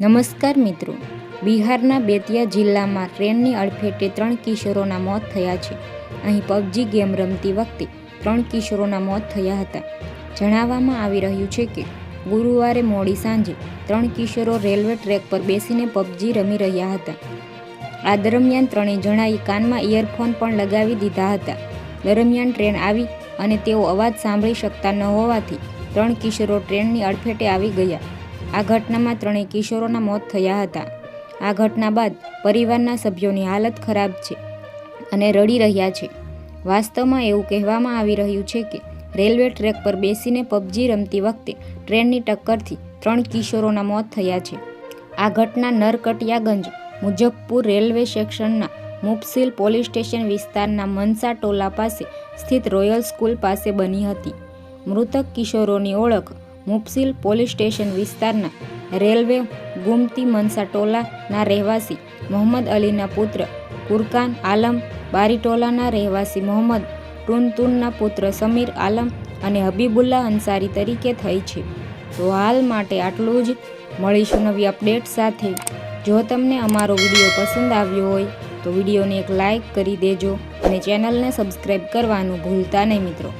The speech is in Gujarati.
નમસ્કાર મિત્રો. બિહારના બેતિયા જિલ્લામાં ટ્રેનની અડફેટે ત્રણ કિશોરોના મોત થયા છે. અહીં પબજી ગેમ રમતી વખતે ત્રણ કિશોરોના મોત થયા હતા. જણાવવામાં આવી રહ્યું છે કે, ગુરુવારે મોડી સાંજે ત્રણ કિશોરો રેલવે ટ્રેક પર બેસીને પબજી રમી રહ્યા હતા. આ દરમિયાન ત્રણેય જણાએ કાનમાં ઇયરફોન પણ લગાવી દીધા હતા. દરમિયાન ટ્રેન આવી અને તેઓ અવાજ સાંભળી શકતા ન હોવાથી ત્રણ કિશોરો ટ્રેનની અડફેટે આવી ગયા. આ ઘટનામાં ત્રણેય કિશોરોના મોત થયા હતા. આ ઘટના બાદ પરિવારના સભ્યોની હાલત ખરાબ છે અને રડી રહ્યા છે. વાસ્તવમાં એવું કહેવામાં આવી રહ્યું છે કે રેલવે ટ્રેક પર બેસીને પબજી રમતી વખતે ટ્રેનની ટક્કરથી ત્રણ કિશોરોના મોત થયા છે. આ ઘટના નરકટિયાગંજ મુજફ્ફપુર રેલવે સેક્શનના મુફસિલ પોલીસ સ્ટેશન વિસ્તારના મનસા ટોલા પાસે સ્થિત રોયલ સ્કૂલ પાસે બની હતી. મૃતક કિશોરોની ઓળખ મુફસિલ પોલીસ સ્ટેશન વિસ્તારના રેલવે ગુમતી મનસા ટોલાના રહેવાસી મોહમ્મદ અલીના પુત્ર કુરકાન આલમ બારીટોલાના રહેવાસી મોહમ્મદ ટુનતુનના પુત્ર સમીર આલમ અને હબીબુલ્લા અંસારી તરીકે થઈ છે. તો હાલ માટે આટલું જ. મળીશું નવી અપડેટ સાથે. જો તમને અમારો વીડિયો પસંદ આવ્યો હોય, તો વિડીયોને એક લાઈક કરી દેજો અને ચેનલને સબસ્ક્રાઈબ કરવાનું ભૂલતા નહીં મિત્રો.